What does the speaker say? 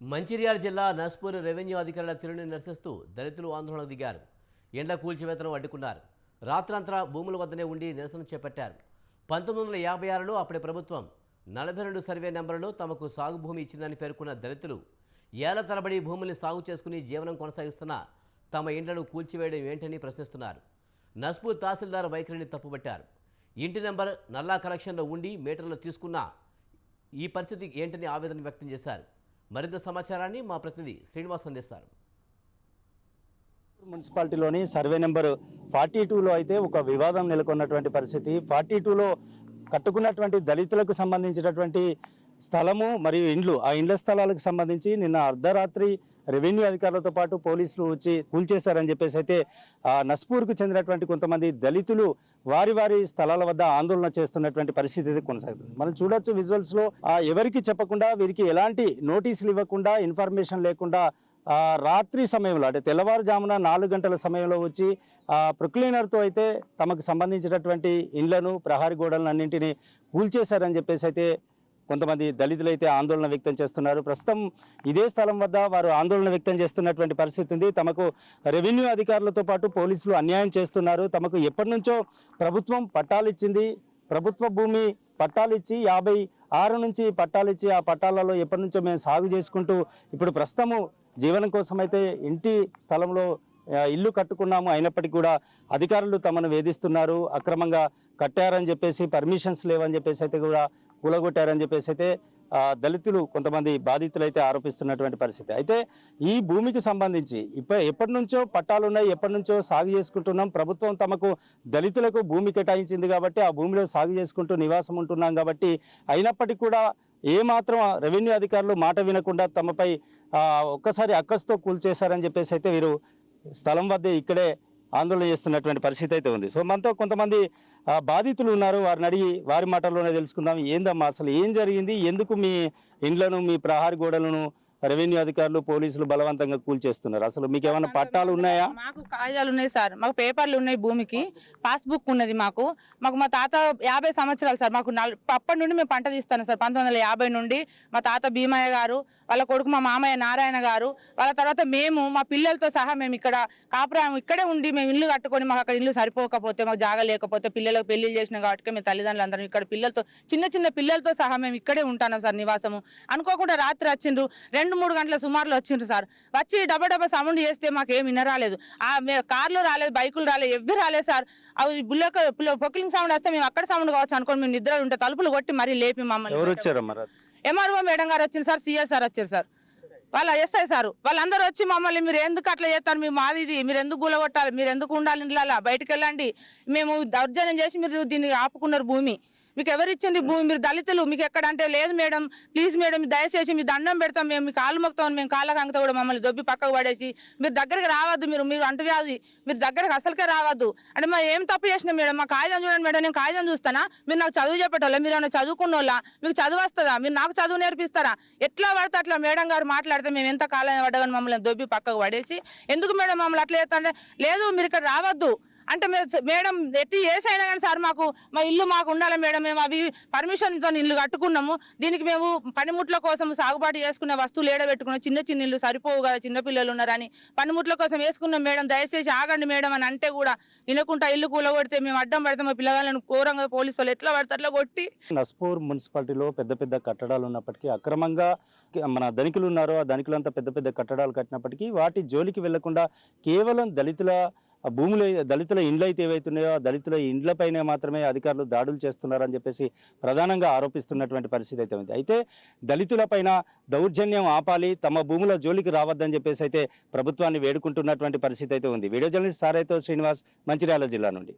మంచిర్యాల జిల్లా నస్పూర్ రెవెన్యూ అధికారుల తీరుని నిరసిస్తూ దళితులు ఆందోళనకు దిగారు. ఎండ కూల్చివేతను అడ్డుకున్నారు. రాత్రంతా భూముల వద్దనే ఉండి నిరసన చేపట్టారు. పంతొమ్మిది వందల యాభై ఆరులో అప్పటి ప్రభుత్వం నలభై రెండు సర్వే నెంబర్లో తమకు సాగు భూమి ఇచ్చిందని పేర్కొన్న దళితులు ఏళ్ళ తరబడి భూముల్ని సాగు చేసుకుని జీవనం కొనసాగిస్తున్న తమ ఇండ్లను కూల్చివేయడం ఏంటని ప్రశ్నిస్తున్నారు. నస్పూర్ తహసీల్దార్ వైఖరిని తప్పుపట్టారు ఇంటి నెంబర్ నల్లా కలెక్షన్లో ఉండి మీటర్లు తీసుకున్న ఈ పరిస్థితి ఏంటని ఆవేదన వ్యక్తం చేశారు. మరింత సమాచారాన్ని మా ప్రతినిధి శ్రీనివాస్ అందిస్తారు. మున్సిపాలిటీలోని సర్వే నెంబర్ ఫార్టీ టూలో అయితే ఒక వివాదం నెలకొన్నటువంటి పరిస్థితి. ఫార్టీ టూలో కట్టుకున్నటువంటి దళితులకు సంబంధించినటువంటి స్థలము మరియు ఇండ్లు. ఆ ఇండ్ల స్థలాలకు సంబంధించి నిన్న అర్ధరాత్రి రెవెన్యూ అధికారులతో పాటు పోలీసులు వచ్చి కూల్చేశారని చెప్పేసి అయితే నస్పూర్కు చెందినటువంటి కొంతమంది దళితులు వారి వారి స్థలాల వద్ద ఆందోళన చేస్తున్నటువంటి పరిస్థితి అయితే కొనసాగుతుంది. మనం చూడొచ్చు విజువల్స్లో ఎవరికి చెప్పకుండా వీరికి ఎలాంటి నోటీసులు ఇవ్వకుండా ఇన్ఫర్మేషన్ లేకుండా రాత్రి సమయంలో అంటే తెల్లవారుజామున నాలుగు గంటల సమయంలో వచ్చి ప్రొక్లీనర్తో అయితే తమకు సంబంధించినటువంటి ఇండ్లను ప్రహారీ గోడలను అన్నింటినీ కూల్చేశారని చెప్పేసి అయితే కొంతమంది దళితులు అయితే ఆందోళన వ్యక్తం చేస్తున్నారు. ప్రస్తుతం ఇదే స్థలం వద్ద వారు ఆందోళన వ్యక్తం చేస్తున్నటువంటి పరిస్థితి ఉంది. తమకు రెవెన్యూ అధికారులతో పాటు పోలీసులు అన్యాయం చేస్తున్నారు. తమకు ఎప్పటి నుంచో ప్రభుత్వం పట్టాలు ఇచ్చింది ప్రభుత్వ భూమి పట్టాలు ఇచ్చి యాభై ఆరు నుంచి పట్టాలు ఇచ్చి ఆ పట్టాలలో ఎప్పటి నుంచో మేము సాగు చేసుకుంటూ ఇప్పుడు ప్రస్తుతము జీవనం కోసం అయితే ఇంటి స్థలంలో ఇల్లు కట్టుకున్నాము అయినప్పటికీ కూడా అధికారులు తమను వేధిస్తున్నారు. అక్రమంగా కట్టారని చెప్పేసి పర్మిషన్స్ లేవని చెప్పేసి అయితే కూడా కూలగొట్టారని చెప్పేసి అయితే దళితులు కొంతమంది బాధితులైతే ఆరోపిస్తున్నటువంటి పరిస్థితి. అయితే ఈ భూమికి సంబంధించి ఇప్ప ఎప్పటి నుంచో పట్టాలు ఉన్నాయి ఎప్పటి నుంచో సాగు చేసుకుంటున్నాం. ప్రభుత్వం తమకు దళితులకు భూమి కేటాయించింది కాబట్టి ఆ భూమిలో సాగు చేసుకుంటూ నివాసం ఉంటున్నాం కాబట్టి అయినప్పటికీ కూడా ఏ మాత్రం రెవెన్యూ అధికారులు మాట వినకుండా తమపై ఒక్కసారి అక్కస్తో కూల్చేశారని చెప్పేసి అయితే వీరు స్థలం వద్దే ఇక్కడే ఆందోళన చేస్తున్నటువంటి పరిస్థితి అయితే ఉంది. సో మనతో కొంతమంది బాధితులు ఉన్నారు. వారిని అడిగి వారి మాటల్లోనే తెలుసుకుందాం. ఏందమ్మా అసలు ఏం జరిగింది? ఎందుకు మీ ఇండ్లను మీ ప్రహార గోడలను రెవెన్యూ అధికారులు పోలీసులు బలవంతంగా కూల్చేస్తున్నారు అసలు మీకు ఏమైనా పట్టాలు ఉన్నాయా? మాకు కాగితాలు ఉన్నాయి సార్. మాకు పేపర్లు ఉన్నాయి భూమికి. పాస్బుక్ ఉన్నది మాకు. మాకు మా తాత యాభై సంవత్సరాలు సార్. మాకు అప్పటి నుండి మేము పంట తీస్తాను సార్. పంతొమ్మిది వందల యాభై నుండి మా తాత భీమయ్య గారు వాళ్ళ కొడుకు మా మామయ్య నారాయణ గారు వాళ్ళ తర్వాత మేము మా పిల్లలతో సహా మేము ఇక్కడ కాపురం ఇక్కడే ఉండి మేము ఇల్లు కట్టుకొని మాకు అక్కడ ఇల్లు సరిపోకపోతే మాకు జాగా లేకపోతే పిల్లలకు పెళ్ళి చేసిన కాబట్టి మేము తల్లిదండ్రులు అందరం ఇక్కడ పిల్లలతో చిన్న చిన్న పిల్లలతో సహా మేము ఇక్కడే ఉంటున్నాం సార్ నివాసము. అనుకోకుండా రాత్రి వచ్చిండ్రు. రెండు మూడు గంటల సుమారులో వచ్చిండ్రు సార్. వచ్చి డబ్బా డబ్బా సౌండ్ చేస్తే మాకు ఏమి వినరాలేదు కార్లు రాలేదు బైకులు రాలేదు ఎవ్వరు రాలేదు సార్. అవి బుల్లక పొకిలింగ్ సౌండ్ వస్తే మేము అక్కడ సౌండ్ కావచ్చు అనుకోని మేము నిద్ర ఉంటే తలుపులు కొట్టి మరీ లేపి మమ్మల్ని ఎంఆర్ఓ మేడం గారు వచ్చింది సార్ సిఎస్ సార్ వచ్చారు సార్. వాళ్ళ ఎస్ఐ సార్. వాళ్ళందరూ వచ్చి మమ్మల్ని మీరు ఎందుకు అట్లా చేస్తారు? మీ మాది ఇది. మీరు ఎందుకు గులగొట్టాలి? మీరు ఎందుకు ఉండాలి ఇంట్లో బయటకు వెళ్ళండి. మేము దౌర్జన్యం చేసి మీరు దీన్ని ఆపుకున్నారు భూమి. మీకు ఎవరు ఇచ్చింది భూమి? మీరు దళితులు మీకు ఎక్కడ అంటే లేదు మేడం. ప్లీజ్ మేడం దయచేసి మీ దండం పెడతాం. మేము మీ కాలు మొక్తాం మేము కాళ్ళ కంగతో కూడా మమ్మల్ని దొబ్బి పక్కకు పడేసి మీరు దగ్గరికి రావద్దు మీరు. మీరు అంటువ్యాధి మీరు దగ్గరకు అసలుకే రావద్దు. అంటే మా ఏం తప్పు చేసిన మేడం? మా కాగితం చూడండి మేడం నేను కాగితం చూస్తానా? మీరు నాకు చదువు చెప్పటోళ్ళ? మీరు ఏమైనా చదువుకున్న వాళ్ళ మీకు చదువు వస్తుందా? మీరు నాకు చదువు నేర్పిస్తారా? ఎట్లా పడితే అట్లా మేడం గారు మాట్లాడితే మేము ఎంత కాలం పడ్డగానే మమ్మల్ని దొబ్బి పక్కకు పడేసి ఎందుకు మేడం మమ్మల్ని అట్లా చేస్తా లేదు మీరు ఇక్కడ రావద్దు. అంటే మేడం ఎట్టి చేసైనా కానీ సార్ మాకు మా ఇల్లు మాకు ఉండాలి మేడం. మేము అవి పర్మిషన్తో ఇల్లు కట్టుకున్నాము. దీనికి మేము పనిముట్ల కోసం సాగుబాటు చేసుకునే వస్తువులు ఏడబెట్టుకున్నాం. చిన్న చిన్న ఇల్లు సరిపోవు కదా చిన్నపిల్లలు ఉన్నారని. పనిముట్ల కోసం వేసుకున్నాం మేడం. దయచేసి ఆగండి మేడం అని అంటే కూడా వినకుండా ఇల్లు కూలగొడితే మేము అడ్డం పడితే. మా పిల్లగాళ్ళని ఘోరంగా పోలీసు వాళ్ళు ఎట్లా పడితే అట్లా కొట్టి. నస్పూర్ మున్సిపాలిటీలో పెద్ద పెద్ద కట్టడాలు ఉన్నప్పటికీ అక్రమంగా మన ధనికులు ఉన్నారో ఆ ధనికులంతా పెద్ద పెద్ద కట్టడాలు కట్టినప్పటికీ వాటి జోలికి వెళ్ళకుండా కేవలం దళితుల ఆ భూములు దళితుల ఇండ్లు అయితే ఏవైతున్నాయో ఆ దళితుల ఇండ్లపైనే మాత్రమే అధికారులు దాడులు చేస్తున్నారని చెప్పేసి ప్రధానంగా ఆరోపిస్తున్నటువంటి పరిస్థితి అయితే ఉంది. అయితే దళితులపైన దౌర్జన్యం ఆపాలి తమ భూముల జోలికి రావద్దని చెప్పేసి అయితే ప్రభుత్వాన్ని వేడుకుంటున్నటువంటి పరిస్థితి అయితే ఉంది. వీడియో జర్నలిస్ట్ సారైతో శ్రీనివాస్ మంచిర్యాల జిల్లా నుండి.